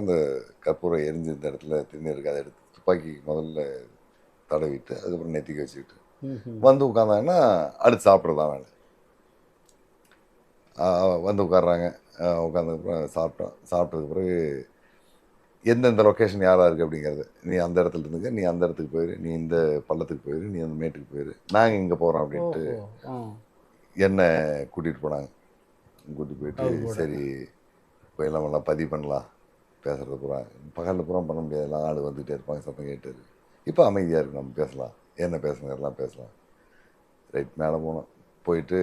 அப்புறம் அந்த கற்பூரம் எரிஞ்சிருந்த இடத்துல திருநீருக்கு அதை எடுத்து துப்பாக்கி முதல்ல தடவிட்டு அதுக்கப்புறம் நெத்திக்கு வச்சுக்கிட்டு. வந்து உட்காந்தாங்கன்னா அடுத்து சாப்பிட்றதான் வேலை வந்து உட்காடுறாங்க உட்காந்ததுக்கப்புறம் சாப்பிட்டோம் சாப்பிட்டதுக்கு பிறகு எந்தெந்த லொக்கேஷன் யாராக இருக்குது அப்படிங்கிறது நீ அந்த இடத்துல இருந்துக்க நீ அந்த இடத்துக்கு போயிரு நீ இந்த பள்ளத்துக்கு போயிரு நீ அந்த மேட்டுக்கு போயிரு நாங்கள் இங்கே போகிறோம் அப்படின்ட்டு. என்னை கூட்டிகிட்டு போனாங்க கூட்டிகிட்டு போயிட்டு. சரி போயெல்லாம் எல்லாம் பதிவு பண்ணலாம் பேசுறது பூரா. பகலில் பூரா பண்ண முடியாது. எல்லாம் ஆள் வந்துகிட்டே இருப்பாங்க சத்தம் கேட்டு இப்போ அமைதியாக இருக்கு நம்ம பேசலாம். என்ன பேசணும் எல்லாம் பேசலாம். ரைட் மேலே போனோம் போயிட்டு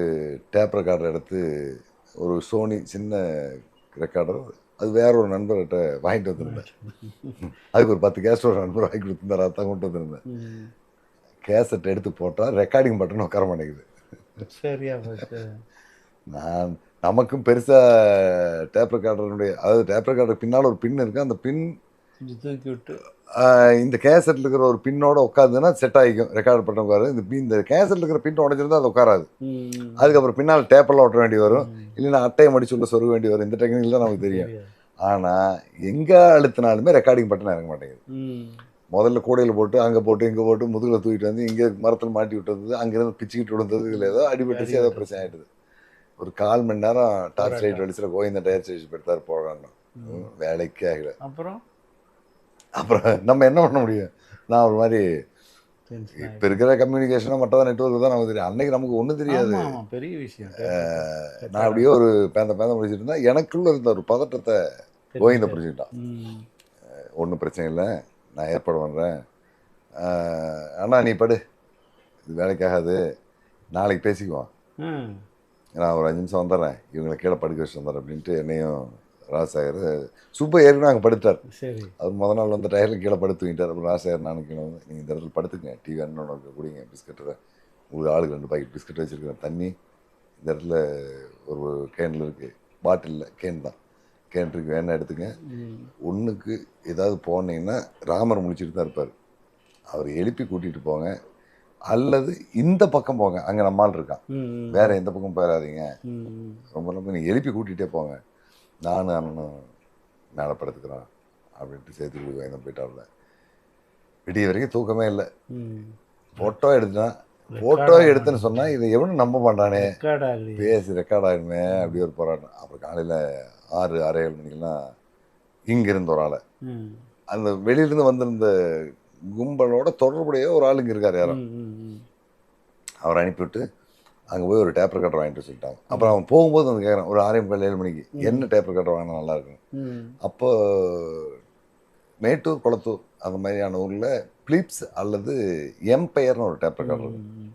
டேப் ரெக்கார்டர் எடுத்து ஒரு சோனி சின்ன ரெக்கார்டர் அது. வேற ஒரு நண்பர்கிட்ட வாங்கிட்டு வந்திருந்தேன். அதுக்கு ஒரு பத்து கேஸ்ட் ஒரு நண்பர் வாங்கி கொடுத்துருந்தாரு அதான் கொண்டு வந்திருந்தேன். கேசட் எடுத்து போட்டால் ரெக்கார்டிங் பட்டன் உட்கார மாட்டேங்குது. சரியா நான் நமக்கும் பெருசாக டேப் ரெக்கார்டருடைய அதாவது டேப் ரெக்கார்டர் பின்னால் ஒரு பின் இருக்கு. அந்த பின் தூக்கி விட்டு. இந்த கேசட்டில் இருக்கிற ஒரு பின்னோட உட்காந்துன்னா செட் ஆகிக்கும். ரெக்கார்ட் பண்ண உட்காரு இந்த இந்த கேசட்டில் இருக்கிற பின் உடஞ்சிருந்தா அது உட்காராது. அதுக்கப்புறம் பின்னால் டேப்பெல்லாம் ஒட்ட வேண்டி வரும். இல்லைன்னா அட்டையை மடிச்சு உள்ள சொருக வேண்டி வரும். இந்த டெக்னிக் தான் நமக்கு தெரியும். ஆனால் எங்கே அழுத்தினாலுமே ரெக்கார்டிங் பட்டன் இறங்க மாட்டேங்குது. முதல்ல கூடையில் போட்டு அங்கே போட்டு இங்கே போட்டு முதுகில் தூக்கிட்டு வந்து இங்கே மரத்தில் மாட்டி விட்டது அங்கேருந்து பிச்சுக்கிட்டு விழுந்தது இதில் ஏதோ அடிபட்டுச்சு ஏதோ பிரச்சனை ஆகிடுது ஒரு கால் மணி நேரம் டார்ச் லைட் வெளிச்சில் கோவிந்த டயர் ஸ்டேஷன் எடுத்தார் போகிறாங்க ம். வேலைக்கே ஆகல. அப்புறம்? அப்புறம் நம்ம என்ன பண்ண முடியும்? நான் ஒரு மாதிரி இப்போ இருக்கிற கம்யூனிகேஷனாக மட்டும் நெட்ஒர்க் தான் நமக்கு தெரியும். அன்னைக்கு நமக்கு ஒன்றும் தெரியாது. பெரிய விஷயம். நான் அப்படியே ஒரு பேந்த பேந்த முடிச்சுட்டு இருந்தேன். எனக்குள்ள இருந்த ஒரு பதட்டத்தை கோவிந்த புரிஞ்சுக்கிட்டான். ஒன்றும் பிரச்சனை இல்லை. நான் ஏற்பாடு பண்ணுறேன் அண்ணா நீ படு. இது வேலைக்காகாது. நாளைக்கு பேசிக்குவோம். ம். நான் ஒரு அஞ்சு நிமிஷம் வந்துடுறேன். இவங்களை கீழே படுக்க வச்சு வந்துடுறேன் அப்படின்ட்டு என்னையும் ராஜசாகர் சூப்பர் ஏற்கனவே அங்கே படுத்தார். சரி. அவர் முத நாள் வந்து டயரில் கீழே படுத்து தூங்கிட்டார். அப்புறம் ராஜசாகர் நானும் கீழே வந்து நீங்கள் இந்த இடத்துல படுத்துங்க. டிவி அண்ணன் குடிங்க பிஸ்கட்டு உங்களுக்கு ஆளுக்கு ரெண்டு பாக்கெட் பிஸ்கட் வச்சுருக்கேன் தண்ணி இந்த இடத்துல ஒரு கேனில் இருக்குது பாட்டிலில் கேன் தான். கேன் இருக்கு வேணா எடுத்துங்க. ஒன்றுக்கு ஏதாவது போனீங்கன்னா ராமர் முடிச்சுட்டு தான் இருப்பார். அவர் எழுப்பி கூட்டிகிட்டு போங்க. அல்லது இந்த பக்கம் போங்க. அங்கே நம்மால் இருக்கான். வேற எந்த பக்கம் போயிடாதீங்க. ரொம்ப ரொம்ப நீங்கள் எழுப்பி கூட்டிகிட்டே போங்க. நானும் அண்ணனும் மேலே படுத்துக்கிறோம் அப்படின்ட்டு சேர்த்து கொடுக்க போயிட்டாப்ல விடிய வரைக்கும் தூக்கமே இல்லை. ஃபோட்டோ எடுத்தான் ஃபோட்டோ எடுத்தேன்னு சொன்னால் இதை எவனும் நம்ப மாட்டானே. பேசி ரெக்கார்ட் ஆகிடுமே அப்படி ஒரு போராட்டம். அப்புறம் காலையில் ஆறு ஆறே ஏழு மணிக்கெல்லாம் இங்கிருந்து ஒரு ஆளை. அந்த வெளியிலேருந்து வந்திருந்த கும்பலோட தொடர்புடைய ஒரு ஆள் இங்கே இருக்கார் யாரும். அவரை அனுப்பிவிட்டு அங்கே போய் ஒரு டேப் ரெக்கார்டர் வாங்கிட்டு வர சொல்லிட்டாங்க. அப்புறம் அவன் போகும்போது வந்து கேட்குறான் ஒரு ஆறே முக்கால் ஏழு மணிக்கு என்ன டேப் ரெக்கார்டர் வாங்கினா நல்லா இருக்கும்? ம். அப்போ மேட்டூர் குளத்தூர் அந்த மாதிரியான ஊரில் பிலிப்ஸ் அல்லது எம்பையர்னு ஒரு டேப் ரெக்கார்டர் இருக்கு.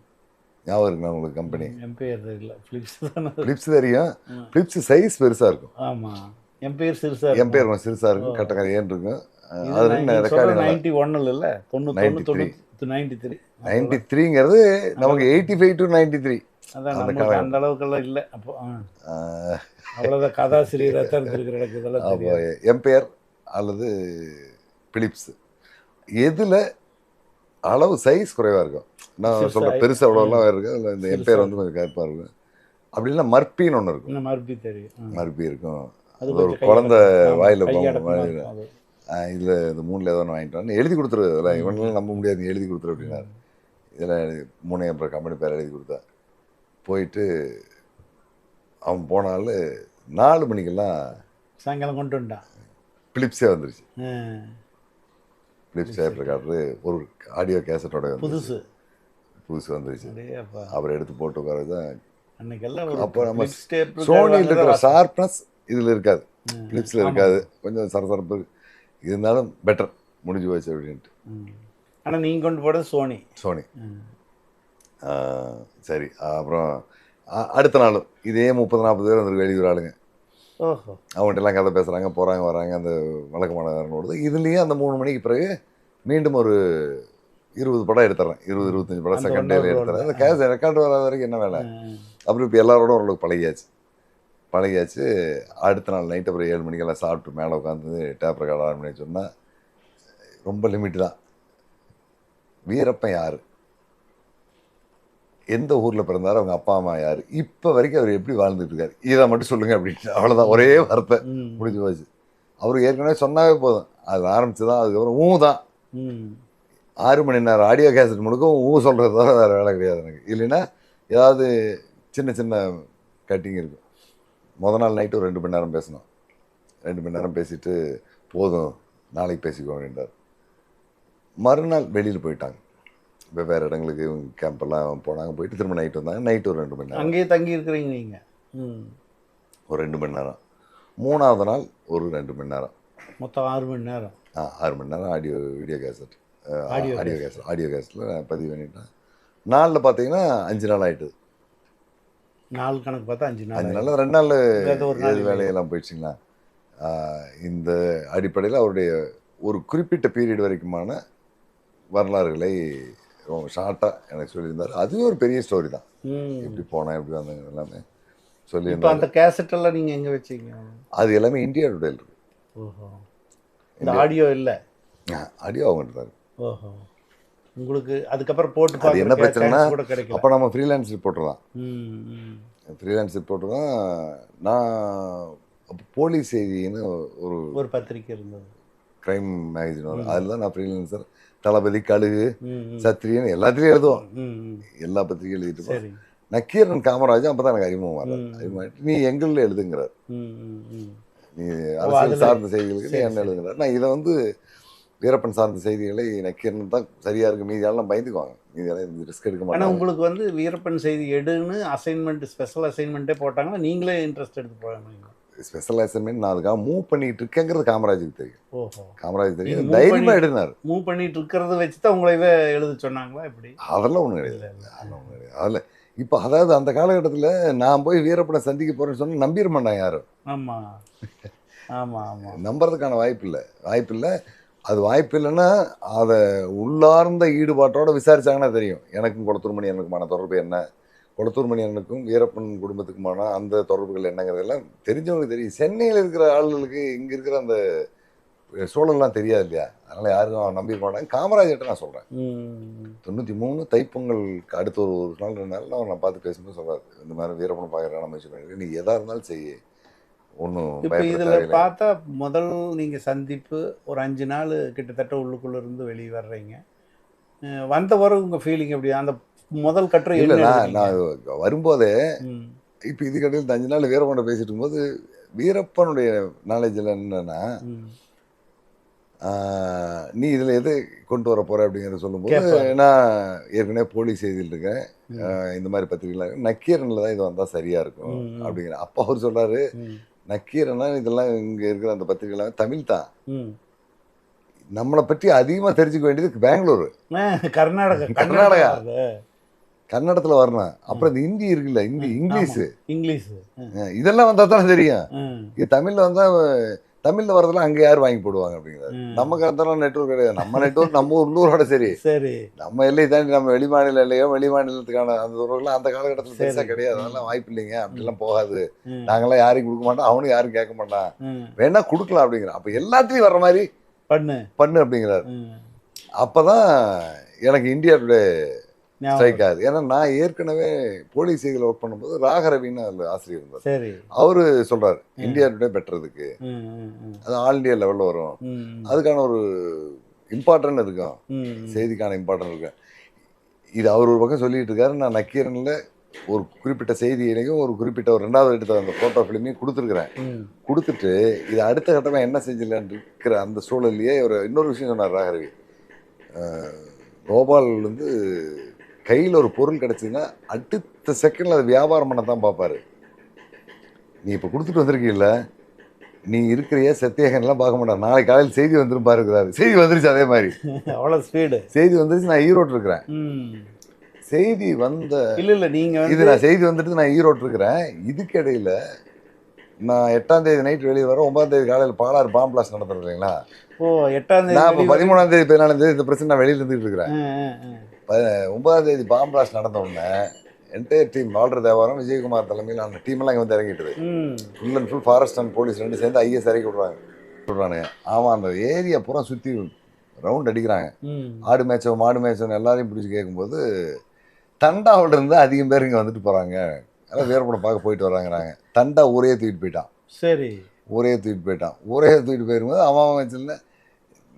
ஞாபகம் இருக்குண்ணா உங்களுக்கு கம்பெனி எம்பையர் தெரியல. ஃபிலிப்ஸ் தானே. பிலிப்ஸ் தெரியும். ம். பிலிப்ஸ் சைஸ் பெருசாக இருக்கும். ஆமா. எம்பையர் சிறுசா இருக்கும். எம்பையர் சிறுசாக இருக்கும். கட்டக்கரை ஏன் இருக்கும்? நைன்டி ஒன்னுல இல்ல? தொண்ணூத்தி 93. நைன்டி த்ரீ நைன்டி த்ரீங்கிறது நமக்கு eighty five to ninety three அதான் அந்த நமக்கு காலம். அந்த அளவுக்கெல்லாம் இல்ல. அப்போ ஆ. அவ்வளவுதான் கதாசிரியரா தான் இருக்கிற எனக்கு இதெல்லாம் எம்பையர் அல்லது பிலிப்ஸ். எதில் அளவு சைஸ் குறைவாக இருக்கும்? நான் சொல்கிற பெருசு அவ்வளோலாம் இருக்கும்? அதில் இந்த எம்பையர் வந்து கொஞ்சம் கருப்பாக இருக்கும். அப்படி இல்லை மர்பின்னு ஒன்று இருக்கும். மறுபடி தெரியும். மர்பி இருக்கும். அது ஒரு குழந்தை வாயில போகும். இதில் இந்த மூணில் ஏதோ ஒன்று வாங்கிட்டு எழுதி கொடுத்துரு. இதெல்லாம் இவனெல்லாம் நம்ப முடியாது நீ எழுதி கொடுத்துரு அப்படின்னாரு. இதில் மூணு அப்புறம் கம்பெனி பேர் எழுதி கொடுத்தா. போயிட்டு அவன் போனாலும் நாலு மணிக்கெல்லாம் சாயங்காலம் கொண்டு வந்துட்டான் பிலிப்ஸே வந்துருச்சு. பிலிப்ஸ் டேப் ரெக்கார்டரு ஒரு ஆடியோ கேசட்டோட. புதுசு. புதுசு வந்துருச்சு. அவர் எடுத்து போட்டு உட்கார தான் அப்போ நம்ம சோனியில் இருக்கிற. ஷார்ப்னஸ் இதில் இருக்காது. பிலிப்ஸில். இருக்காது. கொஞ்சம் சரசரப்பு இருந்தாலும் பெட்டர் முடிஞ்சு போச்சு அப்படின்ட்டு. ம். ஆனா நீங்க கொண்டு போறது சோனி. சோனி. சரி. அப்புறம் அடுத்த நாளும் இதே முப்பது நாற்பது பேர் வந்து வெளியூர் ஆளுங்க. ஓஹோ. அவங்கள்ட்ட எல்லாம் கதை பேசுகிறாங்க போகிறாங்க வராங்க அந்த வழக்கமான ஓடுது. இதுலேயும் அந்த மூணு மணிக்கு பிறகு மீண்டும் ஒரு இருபது படம் எடுத்துறேன். இருபது இருபத்தஞ்சு படம் செகண்ட் டேல எடுத்துறேன். அந்த. கேஸ் ரெக்கார்டு வராத வரைக்கும் என்ன வேலை. அப்புறம் இப்போ எல்லாரோட ஓரளவுக்கு பழகியாச்சு. பழகியாச்சு. அடுத்த நாள் நைட் அப்புறம் ஏழு மணிக்கெல்லாம் சாப்பிட்டு மேலே உட்காந்து டேப் ரெக்கார்ட் ஆன் பண்ணி சொன்னால் ரொம்ப லிமிட் தான். வீரப்பன் யார்? எந்த ஊரில் பிறந்தாரு? அவங்க அப்பா அம்மா யார்? இப்போ வரைக்கும் அவர் எப்படி வாழ்ந்துட்டு இருக்காரு? இதை மட்டும் சொல்லுங்க அப்படின்னு. அவ்வளோதான் ஒரே வார்த்தை. முடிஞ்சு போச்சு. அவர் ஏற்கனவே சொன்னாவே போதும். அது ஆரம்பிச்சு தான் அதுக்கப்புறம் ஊ தான். ஆறு மணி நேரம் ஆடியோ கேசட் முழுக்க ஊ சொல்கிறது தவிர வேறு வேலை கிடையாது எனக்கு. இல்லைன்னா ஏதாவது சின்ன சின்ன கட்டிங் இருக்கும். முத நாள் நைட்டு ஒரு ரெண்டு மணி நேரம் பேசணும். ரெண்டு மணி நேரம் பேசிட்டு போதும் நாளைக்கு பேசிக்கோ அப்படின்றார். மறுநாள் வெளியில் போயிட்டாங்க. வெவ்வேறு இடங்களுக்கு இவங்க கேம்பெல்லாம் போனாங்க போயிட்டு திரும்ப நைட்டு வந்தாங்க. நைட்டு ஒரு ரெண்டு மணி நேரம். அங்கேயே தங்கி இருக்கிறீங்க நீங்க. ம். ஒரு ரெண்டு மணி நேரம். மூணாவது நாள் ஒரு ரெண்டு மணி நேரம். மொத்தம் ஆறு மணி நேரம். ஆ ஆறு மணி நேரம் audio video cassette audio cassette audio கேசட்டில் பதிவு பண்ணிட்டேன். நாளில் பார்த்தீங்கன்னா அஞ்சு நாள் ஆயிட்டுது. நாள் கணக்கு பார்த்தா அஞ்சு நாள் அஞ்சு நாள் ரெண்டு நாள் ஏதோ ஒரு நாள் ஏழு வேலையெல்லாம் போயிடுச்சுங்களா? இந்த அடிப்படையில் அவருடைய ஒரு குறிப்பிட்ட பீரியட் வரைக்குமான வரலாறுகளை ஷார்ட்டாக எனக்கு சொல்லியிருந்தார். அதுவே ஒரு பெரிய ஸ்டோரி தான். எப்படி போனேன் எப்படி வந்தேன் எல்லாமே சொல்லியிருந்தார். அந்த கேசட் எல்லாம் நீங்க எங்க வச்சீங்க? அது எல்லாமே இந்தியா டுடேல் இருக்கு. இந்த ஆடியோ இல்லை? ஆடியோ அவங்ககிட்ட தான் இருக்கு. ஓஹோ. உங்களுக்கு அதுக்கப்புறம் போட்டு அது என்ன பிரச்சனைனா, அப்போ நம்ம ஃப்ரீலான்ஸ் ரிப்போர்ட்டர் தான் ஃப்ரீலான்ஸ் ரிப்போர்ட்டர் தான் நான் போலீஸ் செய்தின்னு ஒரு ஒரு பத்திரிக்கை இருந்தது. க்ரைம் மேகசின் வரும். அதில் தான் நான் ஃப்ரீலான்சர் தளபதி கழுகு சத்திரியன் எல்லாத்துலேயும் எழுதுவோம். எல்லா பத்திரிகையும் எழுதிட்டு நக்கீரன் காமராஜ் அப்போ தான் எனக்கு அறிமுகம் வர்றாரு ம். அறிமுகமாயிட்டு நீ எங்களில் எழுதுங்கிறார். நீ அரசியல் சார்ந்த செய்திகளுக்கு நீ என்ன. எழுதுங்கிறார். நான் இதை வந்து வீரப்பன் சார்ந்த செய்திகளை நக்கீரன் தான் சரியா இருக்கு மீதியெல்லாம் பயந்துக்குவாங்க. மீதியெல்லாம் ரிஸ்க் எடுக்க மாட்டாங்க. உங்களுக்கு வந்து வீரப்பன் செய்தி எடுன்னு அசைன்மெண்ட் ஸ்பெஷல் அசைன்மெண்ட்டே போட்டாங்கன்னா நீங்களே இன்ட்ரெஸ்ட் எடுத்து போவாங்க ஸ்பெஷல் அசைன்மெண்ட் நான் அதுக்காக மூவ் பண்ணிட்டு இருக்கேங்கிறது காமராஜுக்கு தெரியும். ஓஹோ. காமராஜ் தெரியும். move தைரியமா பண்ணி- எழுதினார். மூவ் பண்ணிட்டு இருக்கிறத வச்சு தான் உங்களைவே எழுத சொன்னாங்களா எப்படி? அதெல்லாம் ஒன்றும் கிடையாது. அதெல்லாம் ஒண்ணும் கிடையாது. அதில் இப்போ அதாவது அந்த காலகட்டத்தில் நான் போய் வீரப்பனை சந்திக்க போறேன்னு சொன்னா நம்பிட மாட்டான் யாரும். ஆமா. ஆமா ஆமா. நம்புறதுக்கான வாய்ப்பு இல்லை. வாய்ப்பு இல்லை. அது வாய்ப்பு இல்லைன்னா அதை உள்ளார்ந்த ஈடுபாட்டோட விசாரிச்சாங்கன்னா தெரியும். எனக்கும் குளத்தூர்மணி எனக்குமான தொடர்பு என்ன? குளத்தூர்மணி அண்ணனுக்கும் வீரப்பன் குடும்பத்துக்குமான அந்த தொடர்புகள் என்னங்கிறதெல்லாம் தெரிஞ்சவங்களுக்கு தெரியும். சென்னையில் இருக்கிற ஆளுகளுக்கு இங்கே இருக்கிற அந்த சூழல்லாம் தெரியாது இல்லையா? அதனால யாரும் நம்பிக்க மாட்டாங்க. காமராஜர்கிட்ட நான் சொல்கிறேன் தொண்ணூற்றி மூணு தைப்பொங்கலுக்கு அடுத்த ஒரு ஒரு நாள் ரெண்டு நாள் நான் நான் பார்த்து பேசும்போது சொல்றாரு. இந்த மாதிரி வீரப்பனை பார்க்குற முயற்சி பண்ணி நீ எதாக இருந்தாலும் செய்ய. ஒன்றும் இப்போ இதுல பார்த்தா முதல் நீங்க சந்திப்பு ஒரு அஞ்சு நாள் கிட்டத்தட்ட உள்ளுக்குள்ள இருந்து வெளியே வர்றீங்க. வந்த வரை உங்க ஃபீலிங் எப்படி? அந்த முதல் கட்டுரை இல்லை நான் வரும்போதே இப்போ இதுக்கடையில் இந்த அஞ்சு நாள் வீரப்பனை பேசிட்டு இருக்கும்போது வீரப்பனுடைய நாலேஜில் என்னன்னா நீ இதில் எது கொண்டு வர போற அப்படிங்கிறத சொல்லும்போது. நான் ஏற்கனவே போலீஸ் செய்தியில் இருக்கேன். இந்த மாதிரி பத்திரிகைலாம் நக்கீரனில் தான் இது வந்தால் சரியா இருக்கும். அப்படிங்கிற அப்போ அவர் சொல்றாரு ம், நக்கீரனா இதெல்லாம் இங்கே இருக்கிற அந்த பத்திரிகைலாம் தமிழ் தான். நம்மளை பற்றி அதிகமாக தெரிஞ்சுக்க வேண்டியது பெங்களூரு. கர்நாடகா கர்நாடகா. கன்னடத்தில் வரணும். அப்புறம் இந்த ஹிந்தி இருக்குல்ல ஹிந்தி இங்கிலீஷு. இங்கிலீஷ். இதெல்லாம் வந்தால் தானே தெரியும். இது தமிழில் வந்தால் தமிழில் வரதெல்லாம் அங்கே யார் வாங்கி போடுவாங்க அப்படிங்கிறாரு. ம். நமக்கு அதெல்லாம் நெட்வொர்க் கிடையாது. நம்ம நெட்வொர்க் நம்ம உள்ளூரோட சரி. சரி. நம்ம எல்லை தாண்டி நம்ம வெளி மாநில எல்லையோ வெளி மாநிலத்துக்கான அந்த உறவுலாம் அந்த காலகட்டத்தில். பெருசாக கிடையாது. அதெல்லாம் வாய்ப்பு இல்லைங்க. அப்படிலாம் போகாது. ம், நாங்களாம் யாரையும் கொடுக்க மாட்டோம். அவனும் யாரும் கேட்க மாட்டான். வேணா கொடுக்கலாம் அப்படிங்கிறான். அப்போ எல்லாத்தையும் வர்ற மாதிரி பண்ணு. பண்ணு அப்படிங்கிறாரு. அப்பதான் எனக்கு இந்தியா டுடே ஸ்ட்ரைக் ஆகுது ஏன்னா நான் ஏற்கனவே போலீஸ் செய்தியில் ஒர்க் பண்ணும்போது ராகரவின்னு அதில் ஆசிரியர் இருந்தார். சரி. அவரு சொல்றாரு இந்தியா டுடே. அது ஆல் இந்தியா லெவலில் வரும். அதுக்கான ஒரு இம்பார்ட்டன்ட் இருக்கும். செய்திக்கான இம்பார்ட்டன்ட் இருக்கும். இது அவர் ஒரு பக்கம் சொல்லிட்டு இருக்காரு. நான் நக்கீரனில் ஒரு குறிப்பிட்ட செய்தியிலையும் ஒரு குறிப்பிட்ட ஒரு ரெண்டாவது எடுத்த அந்த ஃபோட்டோ ஃபிலிமையும் கொடுத்துருக்குறேன். கொடுத்துட்டு இது அடுத்த கட்டமாக என்ன செஞ்சலான்னு இருக்கிற அந்த சூழல்லையே ஒரு இன்னொரு விஷயம் சொன்னார் ராகரவி. கோபால் வந்து கையில் ஒரு பொருள் கிடச்சிதுன்னா அடுத்த செகண்டில் அது வியாபாரம் பண்ண தான் பார்ப்பாரு. நீ இப்போ கொடுத்துட்டு வந்திருக்கீல்ல நீ இருக்கிறிய சத்தியகன்லாம் பார்க்க மாட்டார். நாளைக்கு காலையில் செய்தி வந்துரும் பாருக்கிறாரு செய்தி வந்துருச்சு அதே மாதிரி. அவ்வளவு ஸ்பீடு செய்தி வந்துருச்சு நான் ஈரோடு இருக்கிறேன். செய்தி வந்த இல்ல இல்ல நீங்க இது நான் செய்தி வந்துட்டு நான் ஈரோடு இருக்கிறேன். இதுக்கு இடையில நான் எட்டாம் தேதி நைட் வெளியே வரேன் ஒன்பதாம் தேதி காலையில் பாலாறு பாம்பு பிளாஸ்ட் நடத்துறேன் இல்லைங்களா? ஓ எட்டாம் தேதி நான் இப்போ பதிமூணாம் தேதி பதினாலாம் தேதி இந்த பிரச்சனை நான் வெளியில இருந்துட்டு இருக்கிறேன். ஒன்பதாம் தேதி பாம்பு பிளாஸ்ட் நடந்த உடனே என்டையர் டீம் வாழ்ற தேவாரம் விஜயகுமார் தலைமையில் அந்த டீம் எல்லாம் இங்கே வந்து இறங்கிட்டுது. Full and full forest and police ரெண்டு சேர்ந்து ஐஎஸ் இறக்கி விட்றாங்க. விட்றானுங்க. ஆமாம் அந்த ஏரியா பூரா சுற்றி ரவுண்ட் அடிக்கிறாங்க. ஆடு மேய்ச்சோ மாடு மேய்ச்சோன்னு எல்லாரையும் பிடிச்சி கேட்கும்போது தண்டாவில் இருந்து அதிகம் பேர் இங்கே வந்துட்டு போகிறாங்க எல்லாம் வேறுபடம் பார்க்க போயிட்டு வராங்கிறாங்க தண்டா ஊரே தூக்கிட்டு போயிட்டான். சரி. ஊரே தூக்கிட்டு போயிட்டான். ஊரே தூக்கிட்டு போயிருக்கும்போது அவன் அவன்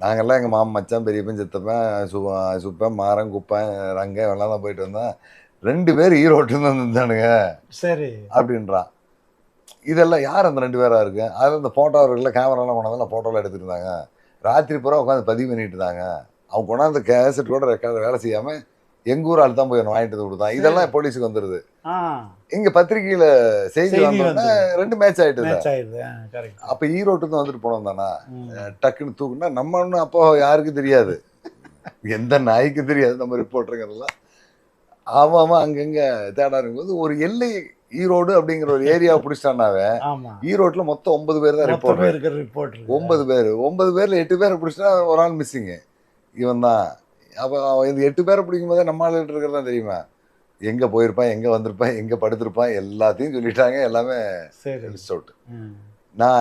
நாங்கெல்லாம் எங்கள் மாமன் மச்சான் பெரியப்பன் சித்தப்பன் சு சுப்பன் மாறன் குப்பன் ரங்க எல்லாம் தான் போயிட்டு வந்தேன் ரெண்டு பேர் ஈரோட்டுன்னு வந்துருந்தானுங்க. சரி. அப்படின்றான் இதெல்லாம் யார் அந்த ரெண்டு பேரா இருக்கு? அதில் இந்த ஃபோட்டோ இருக்குல்ல கேமராலாம் கொண்டாந்து ஃபோட்டோலாம் எடுத்துட்டு இருந்தாங்க. ராத்திரி பூரா உட்காந்து பதிவு பண்ணிட்டு இருந்தாங்க. அவன் கொண்டாந்து கேசட் கூட ரெக்கார்டு வேலை செய்யாமல் எங்கள் ஊர் ஆள் தான் போய் வாங்கிட்டு கொடுத்தான். இதெல்லாம் போலீஸுக்கு வந்துடுது இங்க பத்திரிக்கையில செய்தி வந்தோடனே. ரெண்டு மேட்ச் கரெக்ட் அப்ப ஈரோட்டுக்கு தான் வந்துட்டு போனோம் தானா? டக்குன்னு தூக்குனா நம்ம ஒன்றும் அப்போ யாருக்கும் தெரியாது. எந்த நாய்க்கு தெரியாது நம்ம ரிப்போர்ட்டருங்கிறதெல்லாம் அவன் அங்கங்க தேட இருக்கும்போது ஒரு எல்லை ஈரோடு அப்படிங்கிற ஒரு ஏரியாவை பிடிச்சிட்டானாவே ஈரோட்ல மொத்தம் ஒன்பது பேர் தான் ரிப்போர்ட்டர் பேர் இருக்கிற ரிப்போர்ட் ஒன்பது பேர். ஒன்பது பேர்ல எட்டு பேரை பிடிச்சிட்டா ஒரு ஆள் மிஸ்ஸிங்கு இவன் தான். அப்போ இந்த எட்டு பேரை பிடிக்கும் போதே நம்ம ஆளுகிட்ட இருக்கிறதா தெரியுமா? எங்க போயிருப்பான் எங்க வந்திருப்பான் எங்க படுத்திருப்பான் எல்லாத்தையும் சொல்லிட்டாங்க எல்லாமே சரி மிஸ் அவுட். நான்